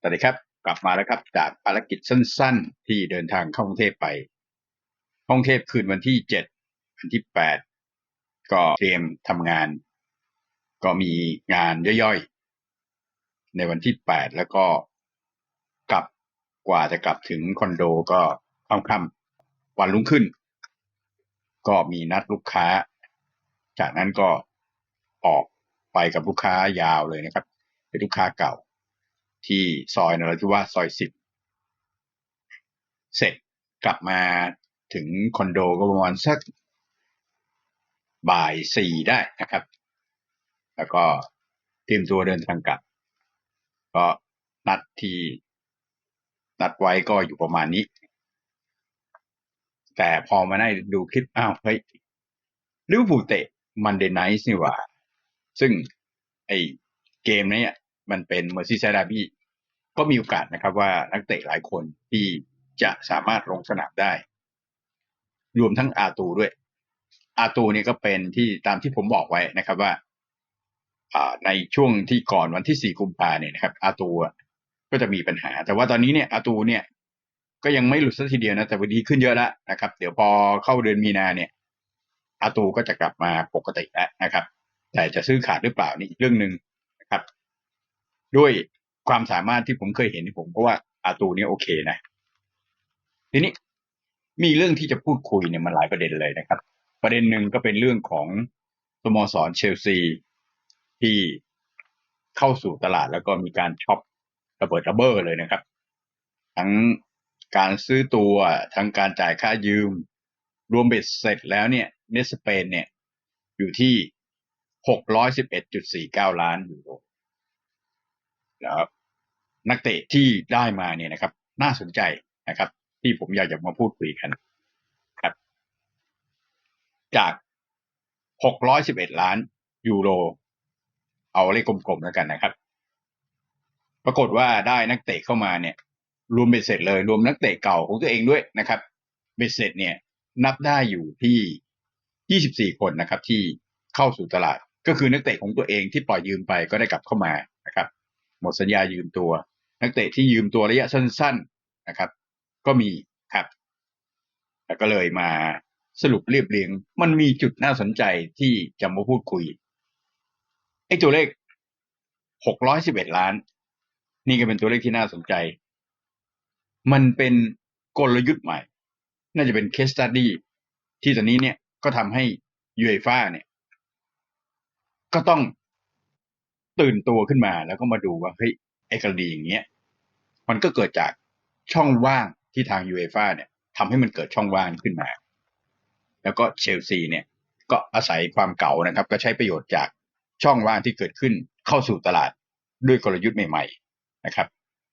สวัสดีครับ กลับมาแล้วครับ จากภารกิจสั้น ๆ ที่เดินทางเข้ากรุงเทพไปกรุงเทพคืนวันที่เจ็ดวันที่แปดก็เตรียมทำงาน ก็มีงานย่อยๆ ในวันที่แปดแล้วก็กลับกว่าจะกลับถึงคอนโดก็ค่ำๆวันรุ่งขึ้น ก็มีนัดลูกค้า จากนั้นก็ออกไปกับลูกค้ายาวเลยนะครับ เป็นลูกค้าเก่า ที่ซอยนราธิวาสซอยสิบเสร็จกลับมาถึงคอนโดก็ประมาณสักบ่ายสี่ได้นะครับ แล้วก็เตรียมตัวเดินทางกลับ ก็นัดที่นัดไว้ก็อยู่ประมาณนี้ แต่พอมาได้ดูคลิปอ้าวเฮ้ยลิเวอร์พูลเตะมันเดนไนท์นี่หว่า ซึ่งไอเกมนี้ มันเป็นเมอร์ซี่ไซด์ดาร์บี้ก็มีโอกาสนะครับว่านักเตะหลายคนที่จะสามารถลงสนามได้ รวมทั้งอาตูด้วย อาตูนี่ก็เป็นที่ตามที่ผมบอกไว้นะครับว่าในช่วงที่ก่อนวันที่สี่กุมภาเนี่ยนะครับ อาตูก็จะมีปัญหา แต่ว่าตอนนี้เนี่ยอาตูเนี่ย ก็ยังไม่หลุดสักทีเดียวนะ แต่วันดีขึ้นเยอะแล้วนะครับ เดี๋ยวพอเข้าเดือนมีนาเนี่ย อาตูก็จะกลับมาปกติแล้วนะครับ แต่จะซื้อขาดหรือเปล่านี่อีกเรื่องหนึ่ง ด้วยความสามารถที่ผมเคยเห็นผมก็ว่าอาตูนี่โอเคนะ ทีนี้มีเรื่องที่จะพูดคุยเนี่ยมันหลายประเด็นเลยนะครับ ประเด็นหนึ่งก็เป็นเรื่องของสโมสรเชลซีที่เข้าสู่ตลาดแล้วก็มีการช็อประเบิดระเบ้อเลยนะครับ ทั้งการซื้อตัวทั้งการจ่ายค่ายืม รวมเบ็ดเสร็จแล้วเนี่ยเนสเปนเนี่ยอยู่ที่หกร้อยสิบเอ็ดจุดสี่เก้าล้านยูโร แล้วนักเตะที่ได้มาเนี่ยนะครับ น่าสนใจนะครับ ที่ผมอยากจะมาพูดคุยกันครับ จากหกร้อยสิบเอ็ดล้านยูโรเอาเลขกลมๆแล้วกันนะครับ ปรากฏว่าได้นักเตะเข้ามาเนี่ย รวมเบ็ดเสร็จเลย รวมนักเตะเก่าของตัวเองด้วยนะครับเบ็ดเสร็จเนี่ย นับได้อยู่ที่ยี่สิบสี่คนนะครับ ที่เข้าสู่ตลาดก็คือนักเตะของตัวเองที่ปล่อยยืมไปก็ได้กลับเข้ามา หมดสัญญายืมตัว นักเตะที่ยืมตัวระยะสั้น ๆนะครับ ก็มีครับแล้วก็เลยมาสรุปเรียบเรียง มันมีจุดน่าสนใจที่จะมาพูดคุยไอ้ตัวเลขหกร้อยสิบเอ็ดล้าน นี่ก็เป็นตัวเลขที่น่าสนใจ มันเป็นกลยุทธ์ใหม่ น่าจะเป็นเคสตัดดี้ที่ตอนนี้เนี่ยก็ทำให้ยูเอฟ่าเนี่ย ก็ต้อง ตื่นตัวขึ้นมาแล้วก็มาดูว่าเฮ้ยไอ้กรณีอย่างเงี้ยมันก็เกิดจากช่องว่างที่ทางยูเอฟ่าเนี่ยทำให้มันเกิดช่องว่างขึ้นมา แล้วก็เชลซีเนี่ยก็อาศัยความเก่านะครับ ก็ใช้ประโยชน์จากช่องว่างที่เกิดขึ้นเข้าสู่ตลาดด้วยกลยุทธ์ใหม่ ๆนะครับ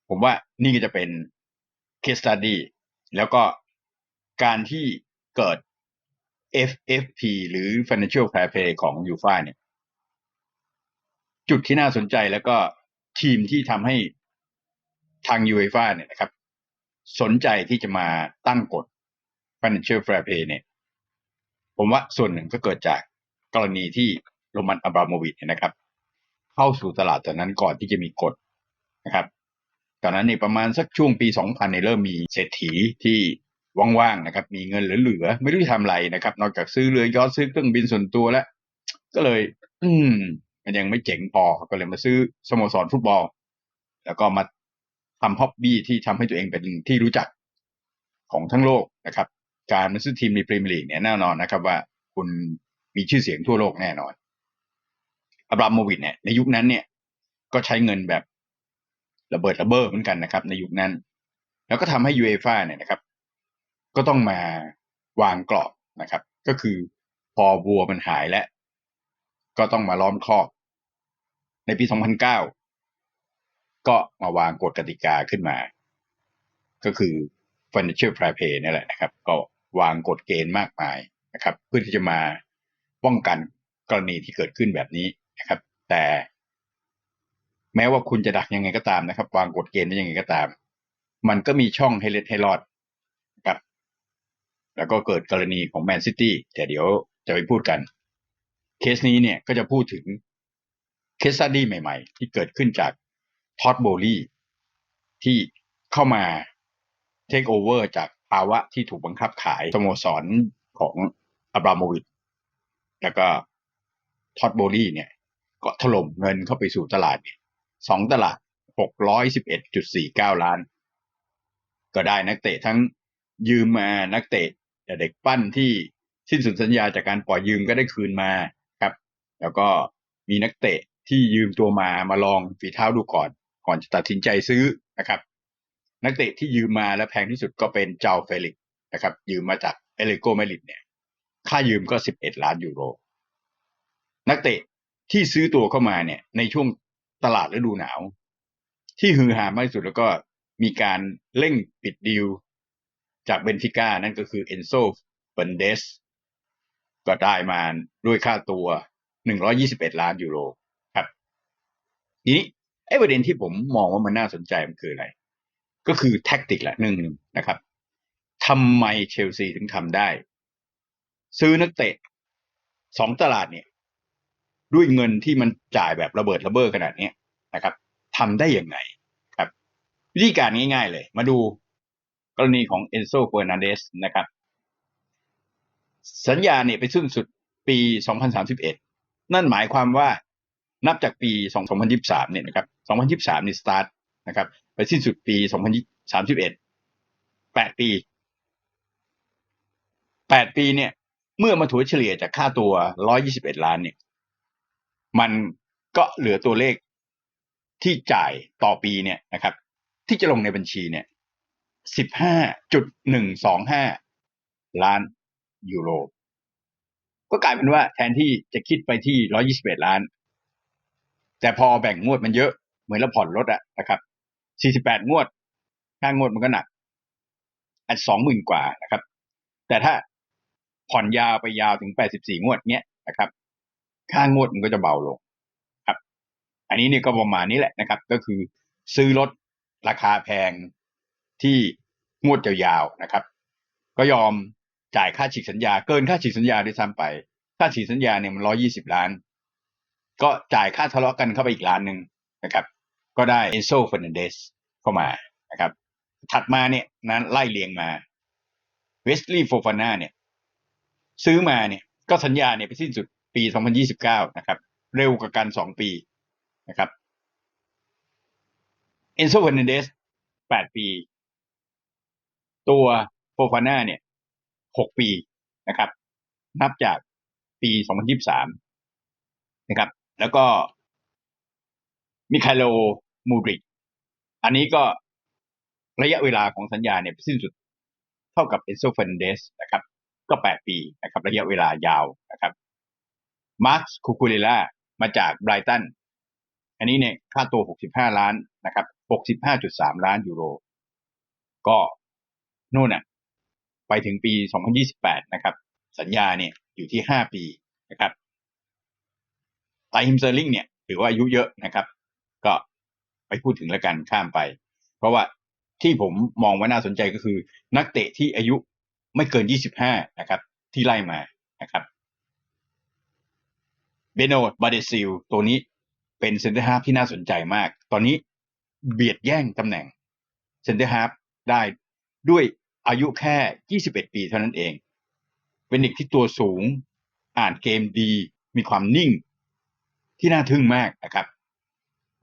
ผมว่านี่ก็จะเป็นเคสตัดดี้แล้วก็การที่เกิด FFP หรือ Financial Fair Play ของยูฟ่าเนี่ย จุดที่น่าสนใจแล้วก็ทีมที่ทำให้ทางยูเอฟ่าเนี่ยนะครับ สนใจที่จะมาตั้งกฎ Financial Fair Play เนี่ย ผมว่าส่วนหนึ่งก็เกิดจากกรณีที่โรมันอับราโมวิชเนี่ยนะครับ เข้าสู่ตลาดตอนนั้นก่อนที่จะมีกฎนะครับตอนนั้นในประมาณสักช่วงปี 2000เนี่ยเริ่มมีเศรษฐีที่ว่างๆนะครับ มีเงินเหลือๆไม่รู้จะทำอะไรนะครับ นอกจากซื้อเรือยอชต์ซื้อเครื่องบินส่วนตัวแล้ว ก็เลย อืม มันยังไม่เจ๋งพอก็เลยมาซื้อสโมสรฟุตบอล แล้วก็มาทำฮ็อบบี้ที่ทำให้ตัวเองเป็นที่รู้จักของทั้งโลกนะครับ การมาซื้อทีมในพรีเมียร์ลีกเนี่ยแน่นอนนะครับ ว่าคุณมีชื่อเสียงทั่วโลกแน่นอนอับราโมวิชเนี่ยในยุคนั้นเนี่ยก็ใช้เงินแบบระเบิดระเบ้อเหมือนกันนะครับ ในยุคนั้น แล้วก็ทำให้ยูเอฟ่าเนี่ยนะครับ ก็ต้องมาวางกรอบนะครับ ก็คือพอวัวมันหายแล้ว ก็ต้องมาล้อมคอก ในปี 2009 ก็มาวางกฎกติกาขึ้นมา ก็คือ financial fair play นี่แหละนะครับ ก็วางกฎเกณฑ์มากมายนะครับ เพื่อที่จะมาป้องกันกรณีที่เกิดขึ้นแบบนี้นะครับ แต่ แม้ว่าคุณจะดักยังไงก็ตามนะครับ วางกฎเกณฑ์ได้ยังไงก็ตาม มันก็มีช่องให้เล็ดให้รอดครับ แล้วก็เกิดกรณีของแมนซิตี้แต่เดี๋ยวจะไปพูดกัน เคสนี้เนี่ยก็จะพูดถึง เคสตัดดี้ใหม่ ๆ ที่เกิดขึ้นจากท็อตโบลี่ที่เข้ามาเทคโอเวอร์จากภาวะที่ถูกบังคับขายสโมสรของอับราโมวิชแล้วก็ทอดโบลี่เนี่ย ก็ถล่มเงินเข้าไปสู่ตลาดสองตลาดหกร้อยสิบเอ็ดจุดสี่เก้าล้าน ก็ได้นักเตะทั้งยืมมานักเตะเด็กปั้นที่สิ้นสุดสัญญาจากการปล่อยยืมก็ได้คืนมาครับ แล้วก็มีนักเตะ ที่ยืมตัวมามาลองฝีเท้าดูก่อน ก่อนจะตัดสินใจซื้อนะครับ นักเตะที่ยืมมาและแพงที่สุดก็เป็นเจ้าเฟลิกนะครับ ยืมมาจากเอเลโกเมลิดเนี่ย ค่ายืมก็สิบเอ็ดล้านยูโร นักเตะที่ซื้อตัวเข้ามาเนี่ย ในช่วงตลาดฤดูหนาว ที่ฮือฮามากที่สุดแล้วก็มีการเร่งปิดดีลจากเบนฟิก้านั่นก็คือเอนโซเบนเดสก็ได้มาด้วยค่าตัว 121 ล้านยูโร ทีนี้ไอ้ประเด็นที่ผมมองว่ามันน่าสนใจมันคืออะไร ก็คือแท็กติกแหละหนึ่งนะครับทำไมเชลซีถึงทำได้ ซื้อนักเตะสองตลาดเนี่ย ด้วยเงินที่มันจ่ายแบบระเบิดระเบ้อขนาดเนี้ยนะครับทำได้ยังไงครับ วิธีการง่ายๆเลย มาดูกรณีของเอนโซเฟอร์นันเดสนะครับ สัญญาเนี่ยไปสิ้นสุดปี 2031 นั่นหมายความว่า นับจากปี 2023 เนี่ยนะครับ 2023 นี่สตาร์ทนะครับ ไปสิ้นสุดปี 2031 8 ปี 8 ปีเนี่ย เมื่อมาถัวเฉลี่ยจากค่าตัว 121 ล้านเนี่ย มันก็เหลือตัวเลขที่จ่ายต่อปีเนี่ยนะครับ ที่จะลงในบัญชีเนี่ย 15.125 ล้านยูโรก็กลายเป็นว่าแทนที่จะคิดไปที่ 121 ล้าน แต่พอแบ่งงวดมันเยอะเหมือนเราผ่อนรถอะนะครับ 48 งวดค่างวดมันก็หนักอัน20,000กว่านะครับ แต่ถ้าผ่อนยาวไปยาวถึง 84 งวดเนี้ยนะครับ ค่างวดมันก็จะเบาลงครับ อันนี้เนี่ยก็ประมาณนี้แหละนะครับ ก็คือซื้อรถราคาแพงที่งวดยาวๆนะครับ ก็ยอมจ่ายค่าฉีกสัญญา เกินค่าฉีกสัญญาด้วยซ้ำไป ค่าฉีกสัญญาเนี่ยมันร้อยี่สิบล้าน ก็จ่ายค่าทะเลาะกันเข้าไปอีกล้านหนึ่งนะครับ ก็ได้เอโซเฟรนันเดสเข้ามานะครับ ถัดมาเนี่ยนั้นไล่เรียงมาเวสลีย์โฟฟาน่าเนี่ย ซื้อมาเนี่ยก็สัญญาเนี่ยไปสิ้นสุดปี 2029 นะครับ เร็วกว่ากันสองปีนะครับเอนโซเฟรนันเดสแปดปี ตัวโฟฟาน่าเนี่ยหกปีนะครับ นับจากปี 2023 นะครับ แล้วก็มิคาโลมูดริก อันนี้ก็ระยะเวลาของสัญญาเนี่ยสิ้นสุดเท่ากับเอนโซเฟนเดสนะครับ ก็แปดปีนะครับ ระยะเวลายาวนะครับมาร์คคูคูเรล่ามาจากไบรตัน อันนี้เนี่ยค่าตัว 65 ล้านนะครับ65.3 ล้านยูโร ก็นู่นน่ะ ไปถึงปี 2028 นะครับ สัญญาเนี่ยอยู่ที่ 5 ปีนะครับ ไตฮิมเซอร์ลิงเนี่ยถือว่าอายุเยอะนะครับ ก็ไปพูดถึงแล้วกันข้ามไป เพราะว่าที่ผมมองว่าน่าสนใจก็คือ นักเตะที่อายุไม่เกิน 25 นะครับ ที่ไล่มานะครับเบโนบาเดซิลตัวนี้เป็นเซนเตอร์ฮาร์ฟที่น่าสนใจมาก ตอนนี้เบียดแย่งตำแหน่งเซนเตอร์ฮาร์ฟได้ด้วยอายุแค่ 21 ปีเท่านั้นเอง เป็นเด็กที่ตัวสูง อ่านเกมดี มีความนิ่ง ที่น่าทึ่งมากนะครับ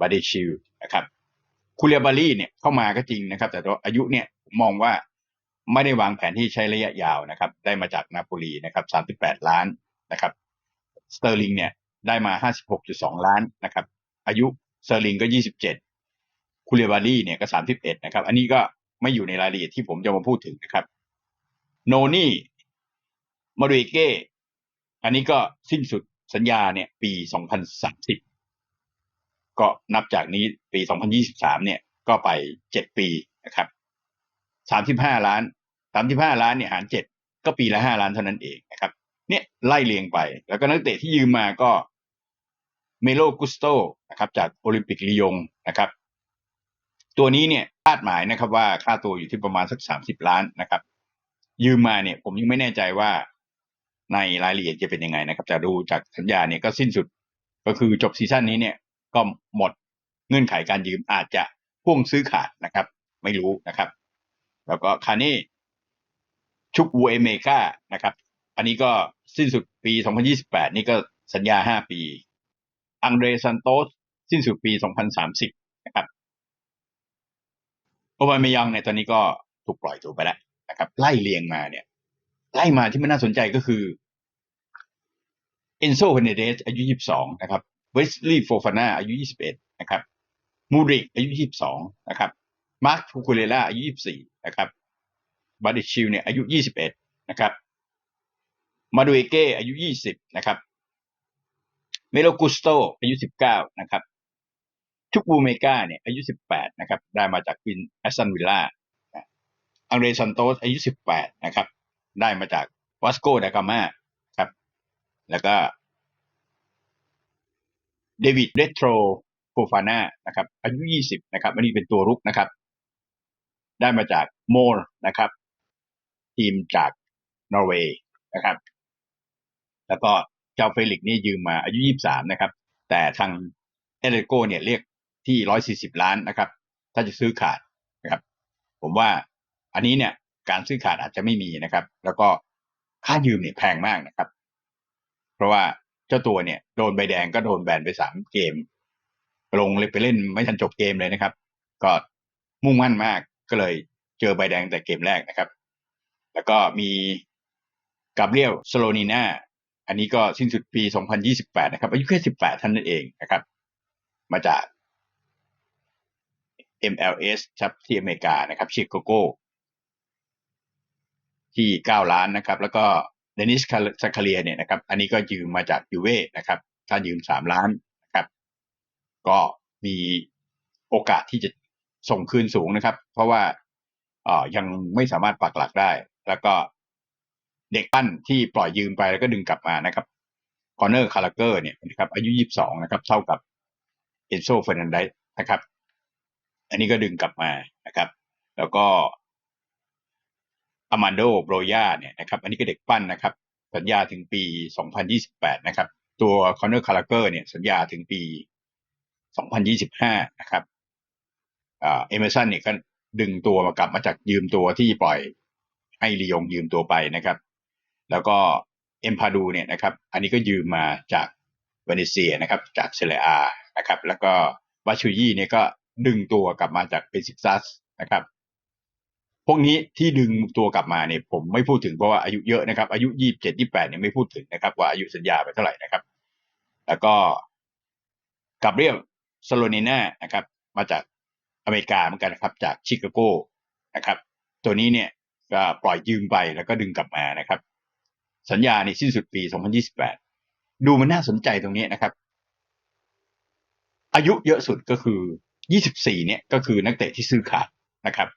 บาเดชิลนะครับคูเรียบารีเนี่ยเข้ามาก็จริงนะครับ แต่ตัวอายุเนี่ยมองว่าไม่ได้วางแผนที่ใช้ระยะยาวนะครับ ได้มาจากนาโปลีนะครับ 38 ล้านนะครับสเตอร์ลิงเนี่ยได้มา 56.2 ล้านนะครับ อายุสเตอร์ลิงก็ 27 คูเรียบารีเนี่ยก็ 31 นะครับ อันนี้ก็ไม่อยู่ในรายละเอียดที่ผมจะมาพูดถึงนะครับ โนนี่มาริเก้อันนี้ก็สิ้นสุด สัญญาเนี่ยปี 2030 ก็นับจากนี้ปี 2023 เนี่ยก็ไป 7 ปีนะครับ 35 ล้าน 35 ล้านเนี่ยหาร 7 ก็ปีละ 5 ล้านเท่านั้นเองนะครับ เนี่ยไล่เรียงไป แล้วก็นักเตะที่ยืมมาก็เมโลกุสโตนะครับจากโอลิมปิกลียงนะครับ ตัวนี้เนี่ยคาดหมายนะครับว่าค่าตัวอยู่ที่ประมาณสัก 30 ล้านนะครับ ยืมมาเนี่ยผมยังไม่แน่ใจว่า ในรายละเอียดจะเป็นยังไงนะครับ แต่ดูจากสัญญาเนี่ยก็สิ้นสุด ก็คือจบซีซั่นนี้เนี่ยก็หมดเงื่อนไขการยืมอาจจะพ่วงซื้อขาดนะครับ ไม่รู้นะครับ แล้วก็คาเน่ชุกวูเอเมกานะครับ อันนี้ก็สิ้นสุดปี 2028 นี่ก็สัญญา 5 ปี อังเดรซันโตสสิ้นสุดปี 2030 นะครับโอบามายองเนี่ยตอนนี้ก็ถูกปล่อยตัวไปแล้วนะครับ ไล่เรียงมาเนี่ย ไล่มาที่มันน่าสนใจก็คือ เอนโซเฮเนเดสอายุ 22 นะครับเวสลีย์โฟฟาน่าอายุ 21 นะครับมูริกอายุ 22 นะครับมาร์คฟูคุเรล่าอายุ 24 นะครับบาดิชิลเนี่ยอายุ 21 นะครับมาดูเอเก้อายุ 20 นะครับเมโลกุสโตอายุ 19 นะครับชุกบูเมกาเนี่ยอายุ 18 นะครับ ได้มาจากวินแอสตันวิลล่าอังเรซันโตสอายุ 18 นะครับ ได้มาจากวาสโกดากามา แล้วก็เดวิดเรโทรโฟฟาน่านะครับอายุ 20 นะครับ อันนี้เป็นตัวรุกนะครับ ได้มาจากโมร์นะครับ ทีมจากนอร์เวย์นะครับ แล้วก็เจ้าเฟลิกนี่ยืมมาอายุ 23 นะครับ แต่ทางเอเลโกเนี่ยเรียกที่ 140 ล้านนะครับ ถ้าจะซื้อขาดนะครับ ผมว่าอันนี้เนี่ยการซื้อขาดอาจจะไม่มีนะครับ แล้วก็ค่ายืมเนี่ยแพงมากนะครับ ราะว่าเจ้าตัวเนี่ยโดนใบแดงก็โดนแบนไปสามเกม ลงเลยไปเล่นไม่ทันจบเกมเลยนะครับ ก็มุ่งมั่นมากก็เลยเจอใบแดงแต่เกมแรกนะครับ แล้วก็มีกาเรียลสโลนีนาอันนี้ก็สิ้นสุดปี 2028 นะครับ อายุแค่ 18 ท่านนั่นเองนะครับ มาจาก MLS ครับที่อเมริกานะครับชิคาโกที่ 9 ล้านนะครับ แล้วก็ เดนิสซาคาเรียเนี่ยนะครับ อันนี้ก็ยืมมาจากยูเว่นะครับ ถ้ายืม3ล้านนะครับ ก็มีโอกาสที่จะส่งคืนสูงนะครับ เพราะว่าเอ่อยังไม่สามารถปักหลักได้ แล้วก็เด็กปั้นที่ปล่อยยืมไปแล้วก็ดึงกลับมานะครับคอนเนอร์คาร์เกอร์เนี่ยนะครับ อายุ 22 นะครับ เท่ากับเอนโซเฟรนันไดนะครับ อันนี้ก็ดึงกลับมานะครับ แล้วก็ อามันโดโบรยาเนี่ยนะครับอันนี้ก็เด็กปั้นนะครับ สัญญาถึงปี 2028 นะครับ ตัวคอนเนอร์คาร์เกอร์เนี่ยสัญญาถึงปี 2025 นะครับเอเมอร์สันเนี่ยก็ดึงตัวมากลับมาจากยืมตัวที่ปล่อยให้ลียงยืมตัวไปนะครับ แล้วก็เอ็มพาดูเนี่ยนะครับอันนี้ก็ยืมมาจากเวเนเซียนะครับจากเซเรียอานะครับ แล้วก็วาชูยี่เนี่ยก็ดึงตัวกลับมาจากเบซิกซัสนะครับ พวกนี้ที่ดึงตัวกลับมาเนี่ยผมไม่พูดถึงเพราะว่าอายุเยอะนะครับ อายุยี่สิบเจ็ดยี่แปดเนี่ยไม่พูดถึงนะครับว่าอายุสัญญาไปเท่าไหร่นะครับ แล้วก็กับเรียลสโลนีนานะครับ มาจากอเมริกาเหมือนกันนะครับ จากชิคาโกนะครับ ตัวนี้เนี่ยก็ปล่อยยืมไปแล้วก็ดึงกลับมานะครับ สัญญาในสิ้นสุดปี 2028 ดูมันน่าสนใจตรงนี้นะครับ อายุเยอะสุดก็คือ 24 เนี่ยก็คือนักเตะที่ซื้อขาดนะครับ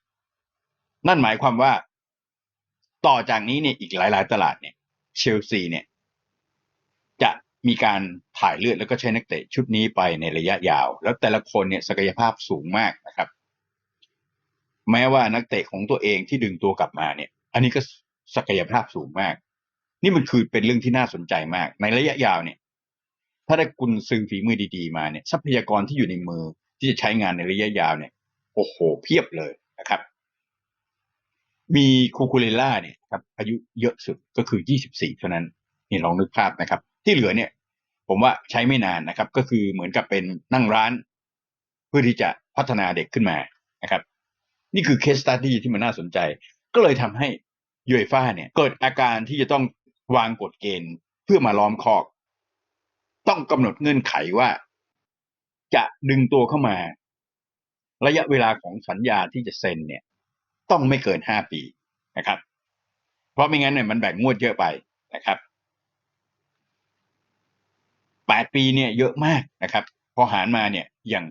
นั่นหมายความว่า ต่อจากนี้เนี่ยอีกหลาย ๆ ตลาดเนี่ยเชลซีเนี่ย จะมีการถ่ายเลือดแล้วก็ใช้นักเตะชุดนี้ไปในระยะยาว แล้วแต่ละคนเนี่ยศักยภาพสูงมากนะครับ แม้ว่านักเตะของตัวเองที่ดึงตัวกลับมาเนี่ย อันนี้ก็ศักยภาพสูงมาก นี่มันคือเป็นเรื่องที่น่าสนใจมาก ในระยะยาวเนี่ย ถ้าได้กุนซื้อฝีมือดี ๆ มาเนี่ย ทรัพยากรที่อยู่ในมือที่จะใช้งานในระยะยาวเนี่ยโอ้โหเพียบเลยนะครับ มีคูคูเลล่าเนี่ยครับอายุเยอะสุดก็คือ 24 เท่านั้นนี่ลองนึกภาพนะครับ ที่เหลือเนี่ย ผมว่าใช้ไม่นานนะครับ ก็คือเหมือนกับเป็นนั่งร้าน เพื่อที่จะพัฒนาเด็กขึ้นมานะครับ นี่คือเคสตัดดี้ที่มันน่าสนใจ ก็เลยทำให้ยูเอฟ่าเนี่ย เกิดอาการที่จะต้องวางกฎเกณฑ์เพื่อมาล้อมคอก ต้องกำหนดเงื่อนไขว่า จะดึงตัวเข้ามา ระยะเวลาของสัญญาที่จะเซ็นเนี่ย ต้องไม่เกินห้าปีนะครับ เพราะไม่งั้นเนี่ยมันแบ่งงวดเยอะไปนะครับแปดปีเนี่ยเยอะมากนะครับ พอหารมาเนี่ยอย่าง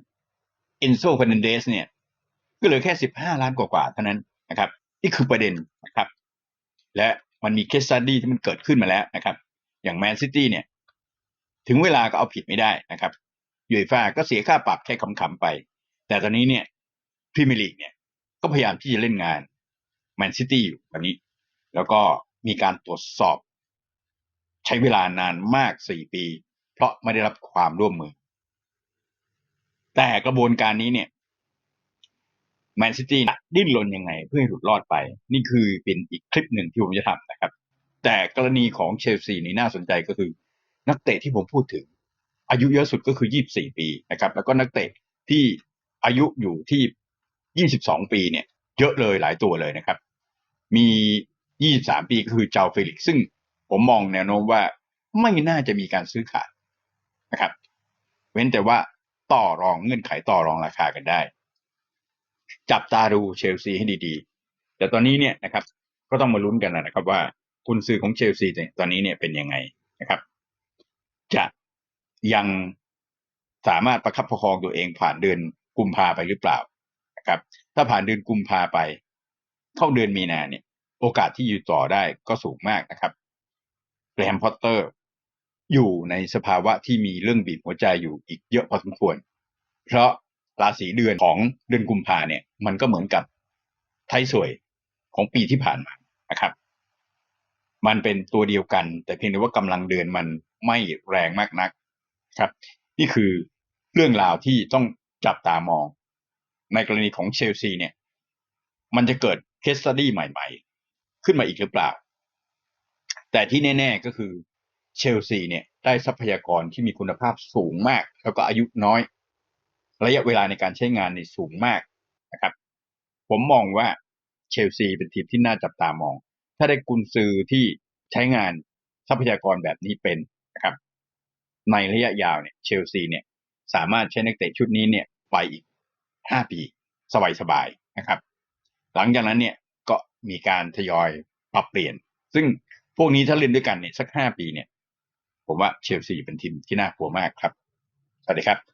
เอนโซฟ r น a นเดสเนี่ยก็เหลือแค่สิบห้าล้านกว่าๆเท่านั้นนะครับนี่คือประเด็นนะครับ และมันมีเคสตัดดี้ที่มันเกิดขึ้นมาแล้วนะครับ อย่างแมนซิตี้เนี่ยถึงเวลาก็เอาผิดไม่ได้นะครับยูฟ่าก็เสียค่าปรับแค่ขำๆไป แต่ตอนนี้เนี่ยพรีเมียร์ลีกเนี่ย ก็พยายามที่จะเล่นงานแมนซิตี้อยู่แบบนี้ แล้วก็มีการตรวจสอบ ใช้เวลานานมากสี่ปี เพราะไม่ได้รับความร่วมมือ แต่กระบวนการนี้เนี่ยแมนซิตี้ดิ้นรนยังไง เพื่อให้หลุดรอดไป นี่คือเป็นอีกคลิปหนึ่งที่ผมจะทำนะครับ แต่กรณีของเชลซีนี่น่าสนใจก็คือ นักเตะที่ผมพูดถึง อายุเยอะสุดก็คือ 24 ปีนะครับ แล้วก็นักเตะที่อายุอยู่ที่ 22 ปีเนี่ยเยอะเลยหลายตัวเลยนะครับ มี 23 ปีก็คือเจ้าเฟลิกซ์ซึ่งผมมองแนวโน้มว่าไม่น่าจะมีการซื้อขายนะครับ เว้นแต่ว่าต่อรองเงื่อนไขต่อรองราคากันได้ จับตาดูเชลซีให้ดีๆ แต่ตอนนี้เนี่ยนะครับก็ต้องมาลุ้นกันนะครับว่าคุณซื้อของเชลซีเนี่ยตอนนี้เนี่ยเป็นยังไงนะครับ จะยังสามารถประคับประคองตัวเองผ่านเดือนกุมภาไปหรือเปล่า ครับ ถ้าผ่านเดือนกุมภาไป เข้าเดือนมีนาเนี่ย โอกาสที่อยู่ต่อได้ก็สูงมากนะครับแกรมพอตเตอร์อยู่ในสภาวะที่มีเรื่องบีบหัวใจอยู่อีกเยอะพอสมควร เพราะราศีเดือนของเดือนกุมภาเนี่ย มันก็เหมือนกับไทยสวยของปีที่ผ่านมานะครับ มันเป็นตัวเดียวกัน แต่เพียงแต่ว่ากำลังเดือนมันไม่แรงมากนักครับ นี่คือเรื่องราวที่ต้องจับตามอง ในกรณีของเชลซีเนี่ย มันจะเกิดเคสตดี้ใหม่ ๆ ขึ้นมาอีกหรือเปล่า แต่ที่แน่ ๆก็คือเชลซีเนี่ยได้ทรัพยากรที่มีคุณภาพสูงมาก แล้วก็อายุน้อย ระยะเวลาในการใช้งานในสูงมากนะครับ ผมมองว่าเชลซีเป็นทีมที่น่าจับตามอง ถ้าได้กุนซือที่ใช้งานทรัพยากรแบบนี้เป็นนะครับ ในระยะยาวเนี่ยเชลซีเนี่ยสามารถใช้นักเตะชุดนี้เนี่ยไปอีก ห้าปี สบายๆนะครับ หลังจากนั้นเนี่ยก็มีการทยอยปรับเปลี่ยน ซึ่งพวกนี้ถ้าเล่นด้วยกันเนี่ยสักห้าปีเนี่ย ผมว่าเชลซีเป็นทีมที่น่ากลัวมากครับ สวัสดีครับ